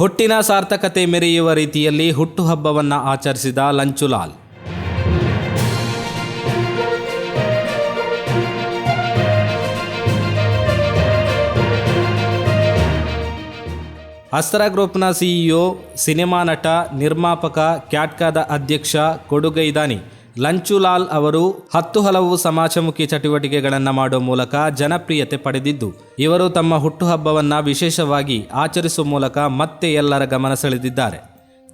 ಹುಟ್ಟಿನ ಸಾರ್ಥಕತೆ ಮೆರೆಯುವ ರೀತಿಯಲ್ಲಿ ಹುಟ್ಟುಹಬ್ಬವನ್ನು ಆಚರಿಸಿದ ಲಂಚುಲಾಲ್. ಅಸ್ತ್ರ ಗ್ರೂಪ್ನ ಸಿಇಒ, ಸಿನಿಮಾ ನಟ, ನಿರ್ಮಾಪಕ, ಕ್ಯಾಟ್ಕಾದ ಅಧ್ಯಕ್ಷ ಕೊಡುಗೈದಾನಿ ಲಂಚುಲಾಲ್ ಅವರು ಹತ್ತು ಹಲವು ಸಮಾಜಮುಖಿ ಚಟುವಟಿಕೆಗಳನ್ನು ಮಾಡುವ ಮೂಲಕ ಜನಪ್ರಿಯತೆ ಪಡೆದಿದ್ದು, ಇವರು ತಮ್ಮ ಹುಟ್ಟುಹಬ್ಬವನ್ನು ವಿಶೇಷವಾಗಿ ಆಚರಿಸುವ ಮೂಲಕ ಮತ್ತೆ ಎಲ್ಲರ ಗಮನ ಸೆಳೆದಿದ್ದಾರೆ.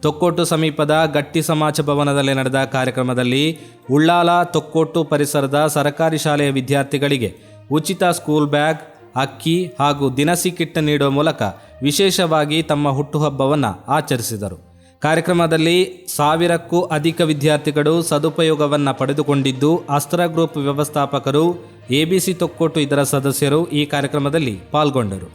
ತೊಕ್ಕೋಟು ಸಮೀಪದ ಗಟ್ಟಿ ಸಮಾಜ ಭವನದಲ್ಲಿ ನಡೆದ ಕಾರ್ಯಕ್ರಮದಲ್ಲಿ ಉಳ್ಳಾಲ ತೊಕ್ಕೋಟು ಪರಿಸರದ ಸರಕಾರಿ ಶಾಲೆಯ ವಿದ್ಯಾರ್ಥಿಗಳಿಗೆ ಉಚಿತ ಸ್ಕೂಲ್ ಬ್ಯಾಗ್, ಅಕ್ಕಿ ಹಾಗೂ ದಿನಸಿ ಕಿಟ್ ನೀಡುವ ಮೂಲಕ ವಿಶೇಷವಾಗಿ ತಮ್ಮ ಹುಟ್ಟುಹಬ್ಬವನ್ನು ಆಚರಿಸಿದರು. ಕಾರ್ಯಕ್ರಮದಲ್ಲಿ ಸಾವಿರಕ್ಕೂ ಅಧಿಕ ವಿದ್ಯಾರ್ಥಿಗಳು ಸದುಪಯೋಗವನ್ನು ಪಡೆದುಕೊಂಡಿದ್ದು, ಅಸ್ತ್ರ ಗ್ರೂಪ್ ವ್ಯವಸ್ಥಾಪಕರು, ಎಬಿಸಿ ತೊಕ್ಕೋಟು ಇದರ ಸದಸ್ಯರು ಈ ಕಾರ್ಯಕ್ರಮದಲ್ಲಿ ಪಾಲ್ಗೊಂಡರು.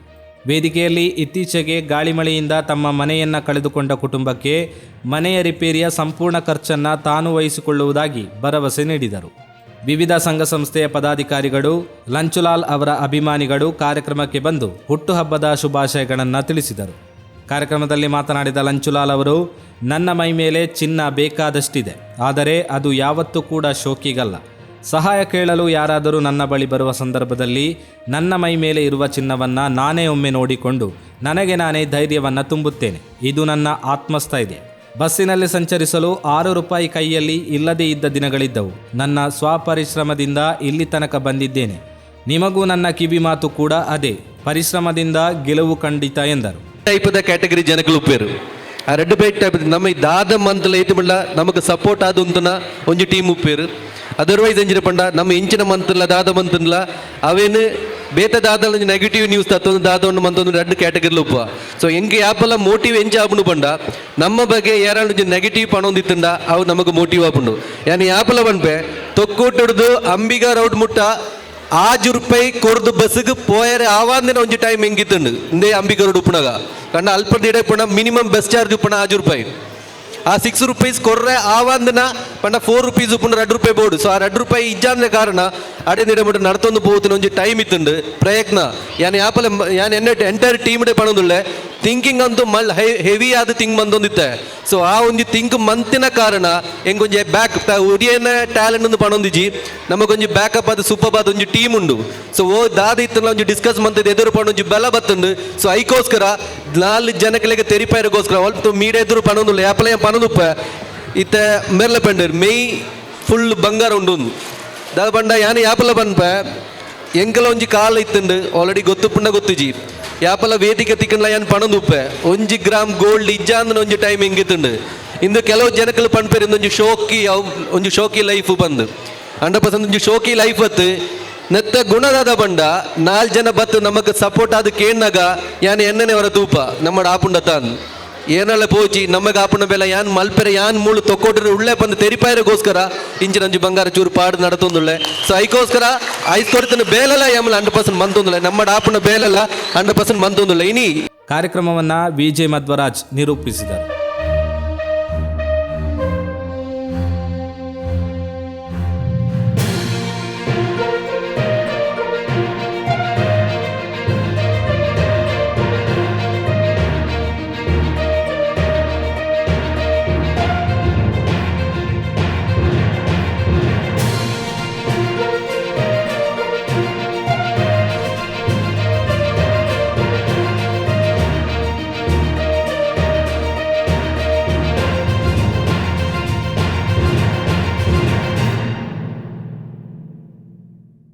ವೇದಿಕೆಯಲ್ಲಿ ಇತ್ತೀಚೆಗೆ ಗಾಳಿ ಮಳೆಯಿಂದ ತಮ್ಮ ಮನೆಯನ್ನು ಕಳೆದುಕೊಂಡ ಕುಟುಂಬಕ್ಕೆ ಮನೆಯ ರಿಪೇರಿಯ ಸಂಪೂರ್ಣ ಖರ್ಚನ್ನು ತಾನು ವಹಿಸಿಕೊಳ್ಳುವುದಾಗಿ ಭರವಸೆ ನೀಡಿದರು. ವಿವಿಧ ಸಂಘ ಸಂಸ್ಥೆಯ ಪದಾಧಿಕಾರಿಗಳು, ಲಂಚುಲಾಲ್ ಅವರ ಅಭಿಮಾನಿಗಳು ಕಾರ್ಯಕ್ರಮಕ್ಕೆ ಬಂದು ಹುಟ್ಟುಹಬ್ಬದ ಶುಭಾಶಯಗಳನ್ನು ತಿಳಿಸಿದರು. ಕಾರ್ಯಕ್ರಮದಲ್ಲಿ ಮಾತನಾಡಿದ ಲಂಚುಲಾಲ್ ಅವರು, ನನ್ನ ಮೈ ಮೇಲೆ ಚಿನ್ನ ಬೇಕಾದಷ್ಟಿದೆ. ಆದರೆ ಅದು ಯಾವತ್ತೂ ಕೂಡ ಶೋಕಿಗಲ್ಲ. ಸಹಾಯ ಕೇಳಲು ಯಾರಾದರೂ ನನ್ನ ಬಳಿ ಬರುವ ಸಂದರ್ಭದಲ್ಲಿ ನನ್ನ ಮೈ ಮೇಲೆ ಇರುವ ಚಿನ್ನವನ್ನು ನಾನೇ ಒಮ್ಮೆ ನೋಡಿಕೊಂಡು ನನಗೆ ನಾನೇ ಧೈರ್ಯವನ್ನು ತುಂಬುತ್ತೇನೆ. ಇದು ನನ್ನ ಆತ್ಮಸ್ಥೈರ್ಯ ಬಸ್ಸಿನಲ್ಲಿ ಸಂಚರಿಸಲು ಆರು ರೂಪಾಯಿ ಕೈಯಲ್ಲಿ ಇಲ್ಲದೇ ಇದ್ದ ದಿನಗಳಿದ್ದವು. ನನ್ನ ಸ್ವಪರಿಶ್ರಮದಿಂದ ಇಲ್ಲಿ ತನಕ ಬಂದಿದ್ದೇನೆ. ನಿಮಗೂ ನನ್ನ ಕಿವಿ ಮಾತು ಕೂಡ ಅದೇ. ಪರಿಶ್ರಮದಿಂದ ಗೆಲುವು ಖಂಡಿತ ಎಂದರು. ಟೈಪದ ಕ್ಯಾಟಗರಿ ಜನಗಳು ಉಪ್ಪೇರು. ಆ ರೆಡ್ ಬೈಟ್ ಟೈಪ್ ನಮ್ಮ ಈ ದಾದ ಮಂತಲ ಏತು ನಮಗೆ ಸಪೋರ್ಟ್ ಆದ ಉಂತನ ಒಂಜಿ ಟೀಮ್ ಉಪ್ಪೇರು. ಅದರ್ವೈಸ್ ಎಂಜಿನ ಪಂಡ ನಮ್ಮ ಎಂಚಿನ ಮಂತಲ್ಲ ದಾದ ಮಂತನ್ಲ ಅವೇನು ಬೇತ ದಾದ ನೆಗೆಟಿವ್ ನ್ಯೂಸ್ ತತ್ತೊಂದು ದಾದ ಒಂದು ಮಂತೊಂದು ರೆಡ್ ಕ್ಯಾಟಗರಿ ಉಪ್ಪ. ಸೊ ಎಂಗೆ ಆಪಲ ಮೋಟಿವ್ ಎಂಚ ಆಪುಂಡು ಪಂಡ? ನಮ್ಮ ಬಗ್ಗೆ ಯಾರು ನೆಗೆಟಿವ್ ಪಣೊಂದಿತ್ತಂಡ ಅವು ನಮಗೆ ಮೋಟಿವ್ ಆಪುಂಡು ಯಾನಿ ಆಪಲ ಪಂಪೆ ತೊಕ್ಕೋಟುಡ್ದು ಅಂಬಿಗ ರೌಡ್ ಮುಟ್ಟ ಆಜು ರೂಪಾಯಿ ಕೊರ್ದು ಬಸ್ಗೆ ಪೋಯರೆ ಆವಾಂದಿನ ಒಂಜಿ ಟೈಮ್ ಹೆಂಗಿತ್ತಂಡು ಇಂದೇ ಅಂಬಿಗರೋಡು ಉಪ್ಪುಣಗ ಕಂಡ ಅಲ್ಪ ದಿಡ ಪುಣ ಮಿನಿಮಮ್ ಬಸ್ ಚಾರ್ಜ್ ಉಪ್ಪುಣ ಆಜು ರೂಪಾಯಿ ಆ ಸಿಕ್ಸ್ ರುಪೀಸ್ ಕೊರ್ರೆ ಆವಂದನ ಪಂಡ ಫೋರ್ ರುಪೀಸ್ ಉಪ್ಪುಣ ಎರಡು ರೂಪಾಯಿ ಬೋರ್ಡ್ ಸೊ ಆ ಎರಡು ರೂಪಾಯಿ ಇಜ್ಜಾಂದ ಕಾರಣ ಅಡೆ ಮಟ್ಟ ನಡ್ತೊಂದು ಪೋತಿನ ಒಂಜಿ ಟೈಮ್ ಇತ್ತುಂಡು. ಪ್ರಯತ್ನ. ಯಾನ್ ಯಾಪಲೆ ಯಾನ್ ಎನ್ನ ಎಂಟೈರ್ ಟೀಮ್ ಡೆ ಪಣದುಲ್ಲೆ ಥಿಂಕಿಂಗ್ ಅಂತೂ ಮಲ್ ಹೆವಿ ಆದ ಥಿಂಕ್ ಬಂದೊಂದಿತ್ತೆ. ಸೊ ಆ ಒಂಜಿ ಥಿಂಕ್ ಮಂತಿನ ಕಾರಣ ಎಂಗೊಂಜಿ ಬ್ಯಾಕ್ ಒಡಿಯನ ಟ್ಯಾಲೆಂಟ್ ಒಂದು ಪಣೊಂದಿಜಿ ನಮಗೊಂಜಿ ಬ್ಯಾಕಪ್ ಆದ ಸೂಪರ್ ಆದ ಒಂಜಿ ಟೀಮ್ ಉಂಡು. ಸೊ ಓ, ದಾದ ಇತ್ತಲ್ಲ ಒಂಜಿ ಡಿಸ್ಕಸ್ ಮಂತದ ಎದುರು ಪಣೊಂಜಿ ಬೆಲ ಬತ್ತುಂಡು. ಸೊ ಐಕೋಸ್ಕರ ನಾಲ್ ಜನಗಳಿಗೆ ತೆರಿಪಾಯರಿಗೋಸ್ಕರ ಒಲ್ಪ ಮೀಡ ಎದುರು ಪಣೊಂದುಲ್ಲ, ಯಾಪಲ ಪಣದುಪ್ಪ ಇತ್ತ ಮೆರ್ಲ ಪಂಡರ್ ಮೇಯ್ ಫುಲ್ ಬಂಗಾರ ಉಂಡು ದಾದ ಪಂಡ ಯಾನ ಯಾಪಲ ಪನ್ಪ ಎಂಕಲ ಒಂಜಿ ಕಾಲ ಇತ್ತುಂಡು ಆಲ್ರೆಡಿ ಗೊತ್ತುಪ್ಪುಂಡ ಗೊತ್ತುಜಿ ಯಾಪಲ ವೇದಿಕೆ ತಿಕ್ಕಂಡ್ಲ ಯಾನ್ ಪಣದುಪ್ಪೆ ಒಂಜಿ ಗ್ರಾಮ್ ಗೋಲ್ಡ್ ಇಜ್ಜಾಂದನ ಒಂಜಿ ಟೈಮ್ ಹೆಂಗಿತ್ತುಂಡು ಇಂದು ಕೆಲವು ಜನಕಲು ಪಣ್ಪೇರು ಒಂಜಿ ಶೋಕಿ ಅವ್ ಒಂಜಿ ಶೋಕಿ ಲೈಫ್ ಬಂದು ಹಂಡ್ರೆಡ್ ಪರ್ಸೆಂಟ್ ಒಂಜಿ ಶೋಕಿ ಲೈಫ್ ಅತ್ತು ನೆತ್ತ ಗುಣದಾದ ಬಂಡ ನಾಲ್ ಜನ ಬತ್ತು ನಮಕ್ ಸಪೋರ್ಟ್ ಆದ ಕೇಣ್ಣಾಗ ಯಾನ್ ಎಣ್ಣನೆ ಹೊರ ತೂಪ ನಮ್ಮ ಆಪುಂಡ ತಾನ್ ಏನಲ್ಲ ಪೋಜಿ ನಮಗೆ ಆಪಣ ಬೆಲ ಯಾನ್ ಮಲ್ಪೆರೆ, ಯಾನ್ ಮೂಳು ತೊಕ್ಕೊಟ್ರೆ ಉಳ್ಳೆ ಬಂದು ತೆರಿಪಾಯರಿಗೋಸ್ಕರ ಗೋಸ್ಕರ ಒಂಜಿ ಬಂಗಾರ ಚೂರು ಪಾಡು ನಡತೊಂದುಳ್ಳೆ ಸೊ ಐಕೋಸ್ಕರ ಐಸ್ ಕೊಡ್ತಾನೆ ಬೇಲಲ್ಲ ಯಾಮಲ್ಲ ಹಂಡ್ರೆಡ್ ಪರ್ಸೆಂಟ್ ಮಂತೊಂದುಳ್ಳೆ ನಮ್ಮ ಆಪಣ ಬೇಲಲ್ಲ, ಹಂಡ್ರೆಡ್ ಪರ್ಸೆಂಟ್ ಮಂತೊಂದುಳ್ಳೆ ಇನಿ ಕಾರ್ಯಕ್ರಮವನ್ನ ವಿಜಯ್ ಮಧ್ವರಾಜ್ ನಿರೂಪಿಸಿದರು.